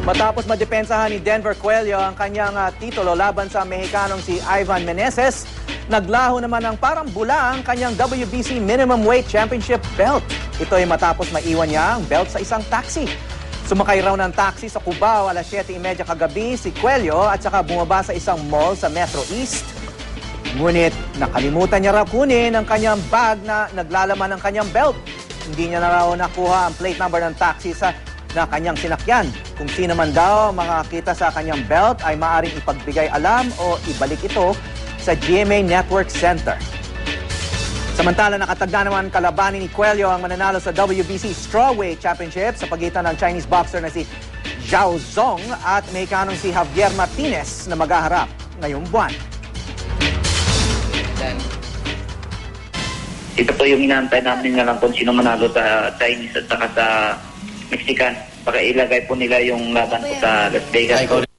Matapos madepensahan ni Denver Cuello ang kanyang ah, titulo laban sa Mexicanong si Ivan Meneses, naglaho naman ng parang bula ang kanyang WBC Minimum Weight Championship belt. Ito ay matapos maiwan niya ang belt sa isang taxi. Sumakay raw ng taxi sa Cubao alas 7.30 kagabi si Cuello at saka bumaba sa isang mall sa Metro East. Ngunit nakalimutan niya raw kunin ang kanyang bag na naglalaman ng kanyang belt. Hindi niya na raw nakuha ang plate number ng taxi sa na kanyang sinakyan. Kung sino man daw makakita sa kanyang belt ay maaring ipagbigay alam o ibalik ito sa GMA Network Center. Samantala, nakatagda naman kalabanin ni Cuello ang mananalo sa WBC Strawweight Championship sa pagitan ng Chinese boxer na si Zhao Zong at Mexicanong si Javier Martinez na maghaharap ngayong buwan. Ito po yung inaantay namin na lang kung sino manalo sa Chinese at saka sa Mexican. Baka ilagay po nila yung laban po sa Las Vegas.